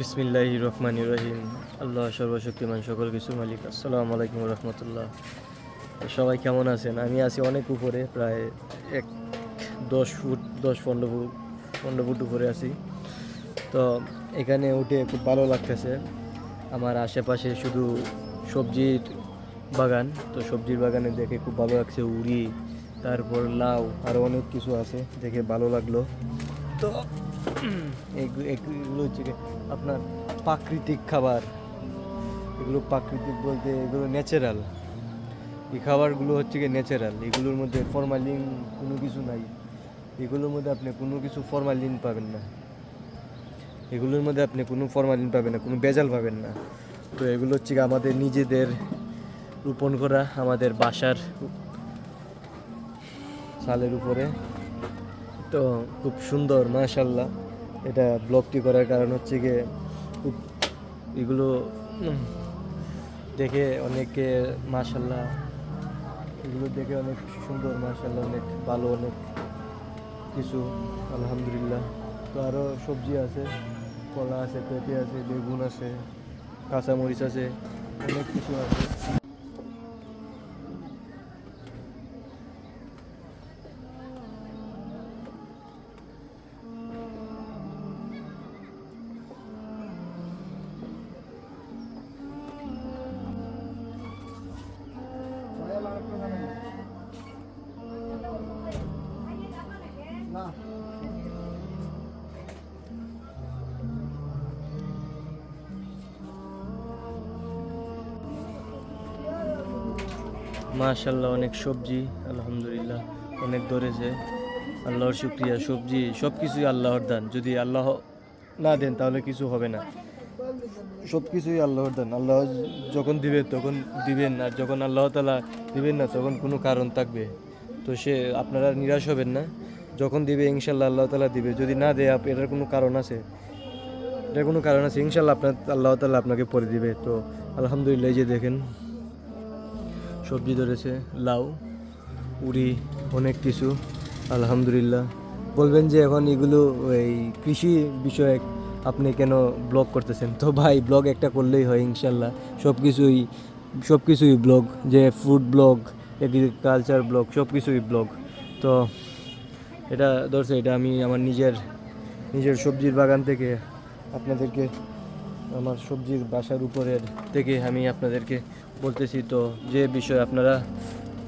বিসমিল্লাহ রহমান রহিম। আল্লাহ সর্বশক্তিমান সকল কিছু মালিক। আসসালামু আলাইকুম রহমতুল্লাহ। সবাই কেমন আছেন? আমি আছি অনেক উপরে, প্রায় এক দশ ফুট, দশ পনেরো ফুট পনেরো ফুট উপরে আছি। তো এখানে উঠে খুব ভালো লাগতেছে। আমার আশেপাশে শুধু সবজির বাগান। তো সবজির বাগানে দেখে খুব ভালো লাগছে উড়ি, তারপর লাউ আরও অনেক কিছু আছে দেখে ভালো লাগল। তো এগুলো হচ্ছে আপনার প্রাকৃতিক খাবার। এগুলো প্রাকৃতিক বলতে এগুলো ন্যাচারাল এই খাবারগুলো হচ্ছে কি ন্যাচারাল এগুলোর মধ্যে ফরমালিন কোনো কিছু নাই। এগুলোর মধ্যে আপনি কোনো কিছু ফরমালিন পাবেন না। এগুলোর মধ্যে আপনি কোনো ফরমালিন পাবেন না, কোনো বেজাল পাবেন না। তো এগুলো হচ্ছে আমাদের নিজেদের রোপণ করা, আমাদের বাসার সালের উপরে। তো খুব সুন্দর মাশাল্লাহ এটা ব্লগটি করার কারণ হচ্ছে গিয়ে খুব এগুলো দেখে অনেকে মাশাল্লাহ এগুলো দেখে অনেক সুন্দর মাশাল্লাহ অনেক ভালো, অনেক কিছু, আলহামদুলিল্লাহ। তো আরও সবজি আছে, কলা আছে, পেঁপে আছে, বেগুন আছে, কাঁচামরিচ আছে, অনেক কিছু আছে। মাশাল্লাহ অনেক সবজি, আলহামদুলিল্লাহ, অনেক ধরেছে। আল্লাহর শুক্রিয়া, সবজি সব কিছুই আল্লাহর দান। যদি আল্লাহ না দেন, তাহলে কিছু হবে না। সব কিছুই আল্লাহর দান। আল্লাহ যখন দিবে, তখন দিবেন আর যখন আল্লাহ তালা দিবেন না, তখন কোনো কারণ থাকবে। তো সে, আপনারা নিরাশ হবেন না। যখন দিবে ইনশাল্লাহ আল্লাহ তালা দিবে। যদি না দেয় এটার কোনো কারণ আছে? এটার কোনো কারণ আছে? ইনশাল্লাহ আপনার আল্লাহ তালা আপনাকে পরে দিবে। তো আলহামদুলিল্লাহ, এই যে দেখেন। সবজি ধরেছে, লাউ, উড়ি, অনেক কিছু, আলহামদুলিল্লাহ। বলবেন যে এখন এগুলো এই কৃষি বিষয়ে আপনি কেন ব্লগ করতেছেন? তো ভাই, ব্লগ একটা করলেই হয়, ইনশাল্লাহ। সব কিছুই সব কিছুই ব্লগ, যে ফুড ব্লগ, এগ্রিকালচার ব্লগ সব কিছুই ব্লগ। তো এটা ধরছে, এটা আমি আমার নিজের নিজের সবজির বাগান থেকে আপনাদেরকে, আমার সবজির বাসার উপরের থেকে আমি আপনাদেরকে বলতেছি তো, যে বিষয় আপনারা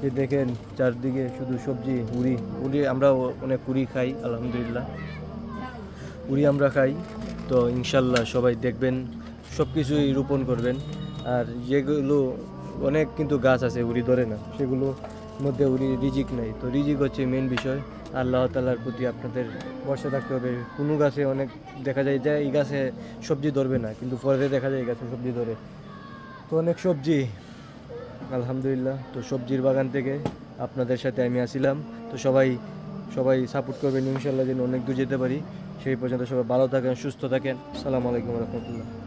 যে দেখেন চারদিকে শুধু সবজি, উড়ি উড়ি আমরা অনেক উড়ি খাই, আলহামদুলিল্লাহ। উড়ি আমরা খাই, তো ইনশাল্লাহ সবাই দেখবেন সব কিছুই রোপণ করবেন। আর যেগুলো অনেক কিন্তু গাছ আছে, উড়ি ধরে না, সেগুলো মধ্যে উড়ি রিজিক নাই। তো রিজিক হচ্ছে মেন বিষয়। আল্লাহ তালার প্রতি আপনাদের ভরসা থাকতে হবে। কোনো গাছে অনেক দেখা যায় যে এই গাছে সবজি ধরবে না, কিন্তু পরে দেখা যায় এই গাছে সবজি ধরে। তো অনেক সবজি। আলহামদুলিল্লাহ, তো সবজির বাগান থেকে আপনাদের সাথে আমি আসিলাম। তো সবাই সবাই সাপোর্ট করবেন ইনশাল্লাহ যেন অনেক দূর যেতে পারি। সেই পর্যন্ত সবাই ভালো থাকেন, সুস্থ থাকেন। সালাম আলাইকুম রহমতুল্লাহ।